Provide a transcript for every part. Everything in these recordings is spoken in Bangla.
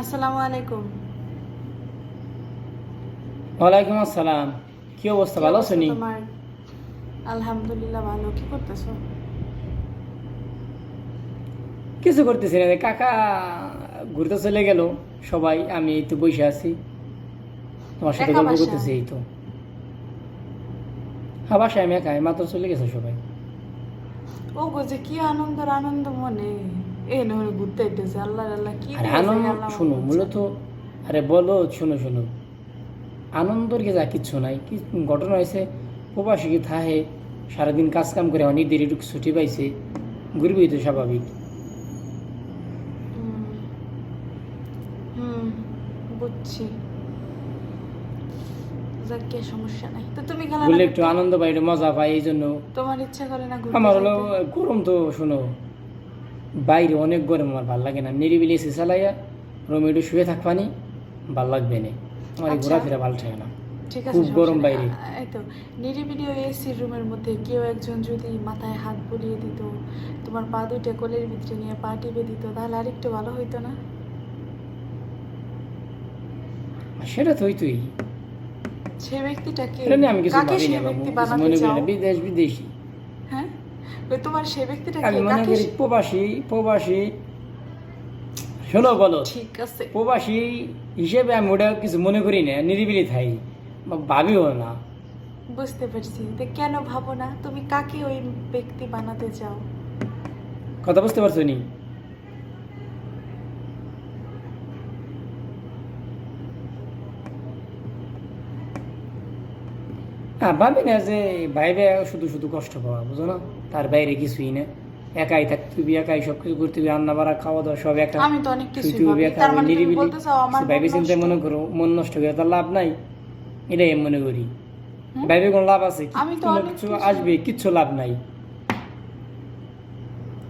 আসসালামু আলাইকুম। ওয়ালাইকুম আসসালাম। কি অবস্থা? ভালো আছো নি আলহামদুলিল্লাহ ভালো। কি করতেছো? কিছু করতেছি না। কাকা ঘুরতে চলে গেল। সবাই আমি এই তো বসে আছি। তোমার সাথে গল্প করতেছি এই তো। হ্যাঁ বাসায় আমি একাই। মাত্র চলে গেছে সবাই। ও গো যে কি আনন্দের আনন্দ মনে। এ নহলে ঘুরতে এসেছে আল্লাহ আল্লাহ কি আরে আনন্দ শুনো মূলত আরে বলো শোনো শোনো। আনন্দর কি যা কিচ্ছু নাই কি ঘটনা হয়েছে? প্রবাসী কি থাহে সারাদিন কাজ কাম করে অনেক দেরি একটু ছুটি পাইছে ঘুরবি তো স্বাভাবিক। বুঝছি। যাক সমস্যা নাই। তো তুমি গেলে ঘুরলে একটু আনন্দ পাই মজা পাই এই জন্য। তোমার ইচ্ছা করে না আমার হলো গরম তো শোনো। বাইরে অনেক গরম আমার ভালো লাগে না। নিরিবিলি এসে চালাইয়া রুমে একটু শুয়ে থাকবানি ভালো লাগবে না। আমার আচ্ছা। ঘোরাফেরা ভালো থাকে না। ঠিক আছে খুব গরম বাইরে। আ- এই তো নিরিবিলি ওই এসির রুমের মধ্যে কেউ একজন যদি মাথায় হাত বুলিয়ে দিত তোমার পা দুইটা কোলের ভিতরে নিয়ে পা টিপে দিত তাহলে আরেকটু ভালো হইতো না? সেটা তো তুই সে ব্যক্তিটা কে আমি কিছু ভাবি না মনে করি না বিদেশ বিদেশি। তোমার সেই ব্যক্তিটা আমি মনে করি প্রবাসী প্রবাসী। শোনো বলো ঠিক আছে। প্রবাসী হিসেবে আমি ওটা কিছু মনে করি না নিরিবিলি থাই ভাবিও না। বুঝতে পারছি। তো কেন ভাবো না? তুমি কাকে ওই ব্যক্তি বানাতে চাও? কথা বুঝতে পারছ নি? হ্যাঁ ভাবি না যে ভাইবে শুধু শুধু কষ্ট পাওয়া বুঝো না? তার বাইরে কিছুই না। একাই থাকতে হবে একাই সব কিছু করতে হবে রান্না বাড়া খাওয়া দাওয়া সব একা। আমি তো অনেক কিছু হবে একা মানে নিরিবিলি। ভাইবে চিন্তা মনে করো মন নষ্ট করে তার লাভ নাই। এটাই আমি মনে করি। ভাইবে কোনো লাভ আছে? কোনো কিছু আসবে কিচ্ছু লাভ নাই।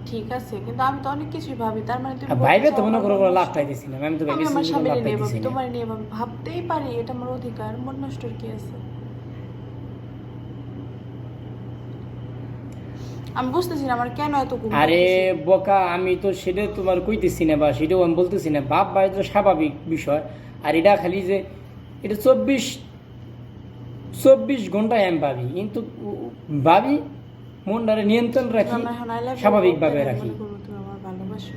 ঠিক আছে কিন্তু আমি তো অনেক কিছুই ভাবি তার মানে তুমি ভাইবে তো মনে করো কোনো লাভ পাইতেছি না আমি তো ভাইবে না। তোমার নিয়ে ভাবতেই পারি এটা আমার অধিকার মন নষ্টর কি আছে? আমি বুঝতেছি না আমার কেন এত ঘুম আরে বোকা আমি তো সেটা তোমার কইতেছি না বা সেটাও আমি বলতেছি না। বাপ ভাই তো স্বাভাবিক বিষয়। আর এটা খালি যে এটা চব্বিশ চব্বিশ ঘন্টায় আমি ভাবি। কিন্তু ভাবি মনটারে নিয়ন্ত্রণ রাখি স্বাভাবিকভাবে রাখি। ভালোবাসো।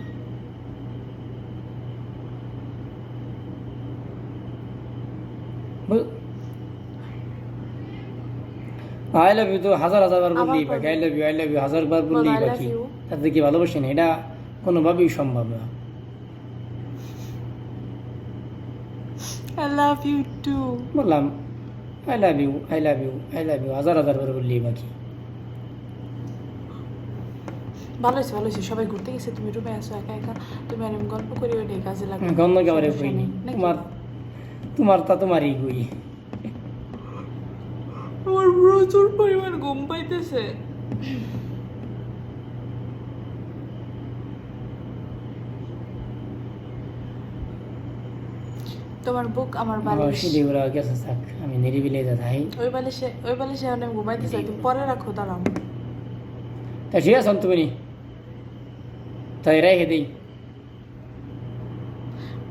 আই লাভ ইউ তো হাজার হাজার বার বললেই বাকি। I love you I love you হাজার বার বললেই বাকি। তাতে কি এটা কোনোভাবেই সম্ভব না। আই লাভ ইউ টু বললাম I love you I love you I love you হাজার হাজার বার বললেই বাকি। ভালো হয়েছে ভালো হয়েছে। সবাই ঘুরতে গেছে তুমি রুমে আসো একা একা। তুমি আর গল্প করি ওই নিয়ে কাজে লাগবে গন্ধ কেবারে কইনি তোমার তোমার তা তোমারই কই প্রচুর পরিমাণ ঘুম পাইতেছে। তোমার বুক আমার বালিশ। গেছে থাক আমি ওই বালিশে ওই বালিশে আমি ঘুমাইতেছে তুমি পরে রাখো দাঁড়াও। তা ঠিক আছে তুমি তাই রেখে দিই।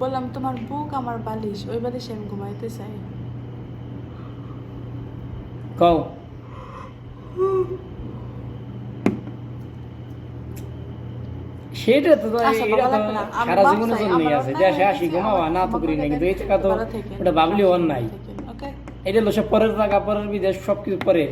বললাম তোমার বুক আমার বালিশ ওই বালিশে আমি ঘুমাইতে চাই। কও। সেটা তো আচ্ছা, সারা জীবনের জন্যই আছে। যে সে আসি ঘুমাওয়া না তো করি না। কিন্তু এই টাকা তো ওটা ভাবলি অন্যায়। এটা হলো সব পরের টাকা পরের বিদেশ সব কিছু পরে।